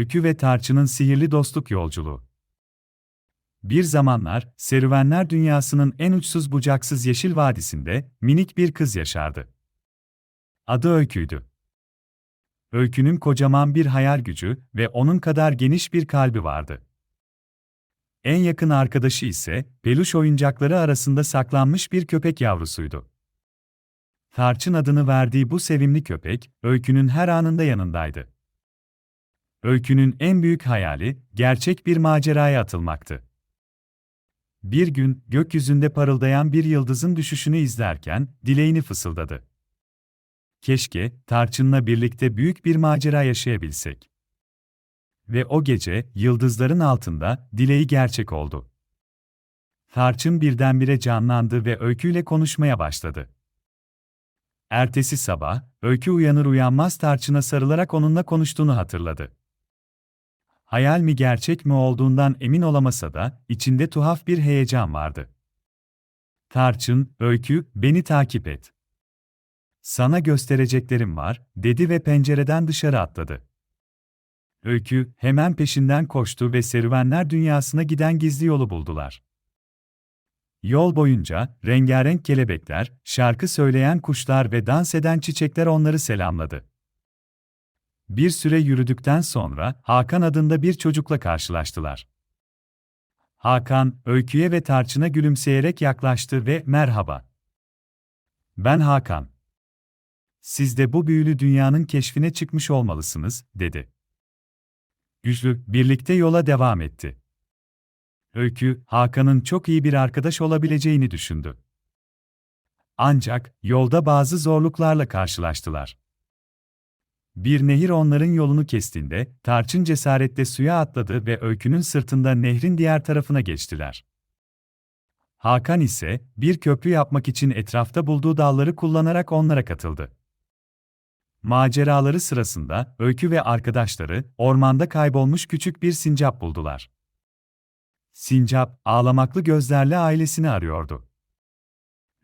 Öykü ve Tarçın'ın sihirli dostluk yolculuğu. Bir zamanlar, serüvenler dünyasının en uçsuz bucaksız yeşil vadisinde minik bir kız yaşardı. Adı Öykü'ydü. Öykünün kocaman bir hayal gücü ve onun kadar geniş bir kalbi vardı. En yakın arkadaşı ise peluş oyuncakları arasında saklanmış bir köpek yavrusuydu. Tarçın adını verdiği bu sevimli köpek, Öykü'nün her anında yanındaydı. Öykünün en büyük hayali, gerçek bir maceraya atılmaktı. Bir gün, gökyüzünde parıldayan bir yıldızın düşüşünü izlerken, dileğini fısıldadı. Keşke, Tarçın'la birlikte büyük bir macera yaşayabilsek. Ve o gece, yıldızların altında, dileği gerçek oldu. Tarçın birdenbire canlandı ve öyküyle konuşmaya başladı. Ertesi sabah, öykü uyanır uyanmaz Tarçın'a sarılarak onunla konuştuğunu hatırladı. Hayal mi gerçek mi olduğundan emin olamasa da, içinde tuhaf bir heyecan vardı. Tarçın, öykü, beni takip et. Sana göstereceklerim var, dedi ve pencereden dışarı atladı. Öykü, hemen peşinden koştu ve serüvenler dünyasına giden gizli yolu buldular. Yol boyunca, rengarenk kelebekler, şarkı söyleyen kuşlar ve dans eden çiçekler onları selamladı. Bir süre yürüdükten sonra, Hakan adında bir çocukla karşılaştılar. Hakan, Öykü'ye ve Tarçın'a gülümseyerek yaklaştı ve merhaba. Ben Hakan. Siz de bu büyülü dünyanın keşfine çıkmış olmalısınız, dedi. Güçlü, birlikte yola devam etti. Öykü, Hakan'ın çok iyi bir arkadaş olabileceğini düşündü. Ancak, yolda bazı zorluklarla karşılaştılar. Bir nehir onların yolunu kestiğinde, Tarçın cesaretle suya atladı ve Öykü'nün sırtında nehrin diğer tarafına geçtiler. Hakan ise, bir köprü yapmak için etrafta bulduğu dalları kullanarak onlara katıldı. Maceraları sırasında, Öykü ve arkadaşları, ormanda kaybolmuş küçük bir sincap buldular. Sincap, ağlamaklı gözlerle ailesini arıyordu.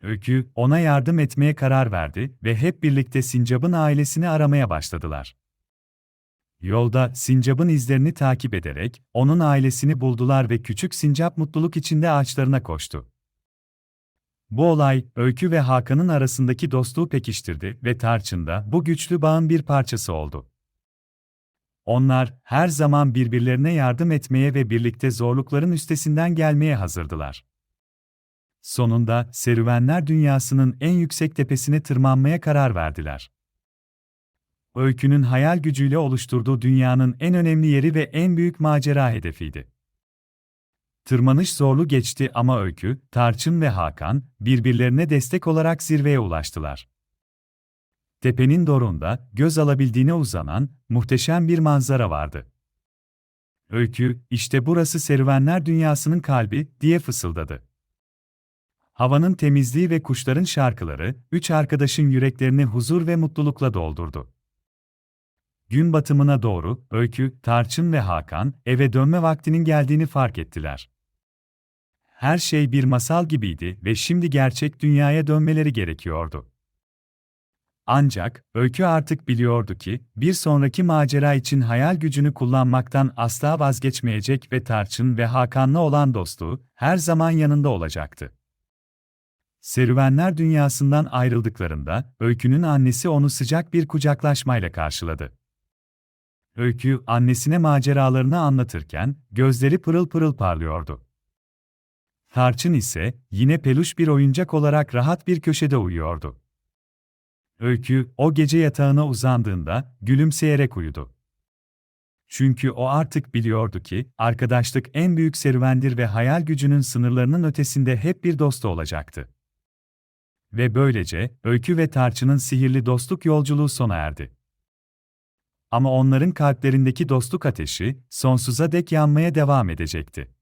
Öykü, ona yardım etmeye karar verdi ve hep birlikte Sincap'ın ailesini aramaya başladılar. Yolda Sincap'ın izlerini takip ederek onun ailesini buldular ve küçük Sincap mutluluk içinde ağaçlarına koştu. Bu olay, Öykü ve Hakan'ın arasındaki dostluğu pekiştirdi ve Tarçın da bu güçlü bağın bir parçası oldu. Onlar, her zaman birbirlerine yardım etmeye ve birlikte zorlukların üstesinden gelmeye hazırdılar. Sonunda, serüvenler dünyasının en yüksek tepesine tırmanmaya karar verdiler. Öykünün hayal gücüyle oluşturduğu dünyanın en önemli yeri ve en büyük macera hedefiydi. Tırmanış zorlu geçti ama Öykü, Tarçın ve Hakan, birbirlerine destek olarak zirveye ulaştılar. Tepenin dorunda, göz alabildiğine uzanan, muhteşem bir manzara vardı. Öykü, işte burası serüvenler dünyasının kalbi, diye fısıldadı. Havanın temizliği ve kuşların şarkıları, üç arkadaşın yüreklerini huzur ve mutlulukla doldurdu. Gün batımına doğru, Öykü, Tarçın ve Hakan, eve dönme vaktinin geldiğini fark ettiler. Her şey bir masal gibiydi ve şimdi gerçek dünyaya dönmeleri gerekiyordu. Ancak, Öykü artık biliyordu ki, bir sonraki macera için hayal gücünü kullanmaktan asla vazgeçmeyecek ve Tarçın ve Hakan'la olan dostluğu, her zaman yanında olacaktı. Serüvenler dünyasından ayrıldıklarında, Öykü'nün annesi onu sıcak bir kucaklaşmayla karşıladı. Öykü, annesine maceralarını anlatırken, gözleri pırıl pırıl parlıyordu. Tarçın ise, yine peluş bir oyuncak olarak rahat bir köşede uyuyordu. Öykü, o gece yatağına uzandığında, gülümseyerek uyudu. Çünkü o artık biliyordu ki, arkadaşlık en büyük serüvendir ve hayal gücünün sınırlarının ötesinde hep bir dostu olacaktı. Ve böylece, Öykü ve Tarçın'ın sihirli dostluk yolculuğu sona erdi. Ama onların kalplerindeki dostluk ateşi, sonsuza dek yanmaya devam edecekti.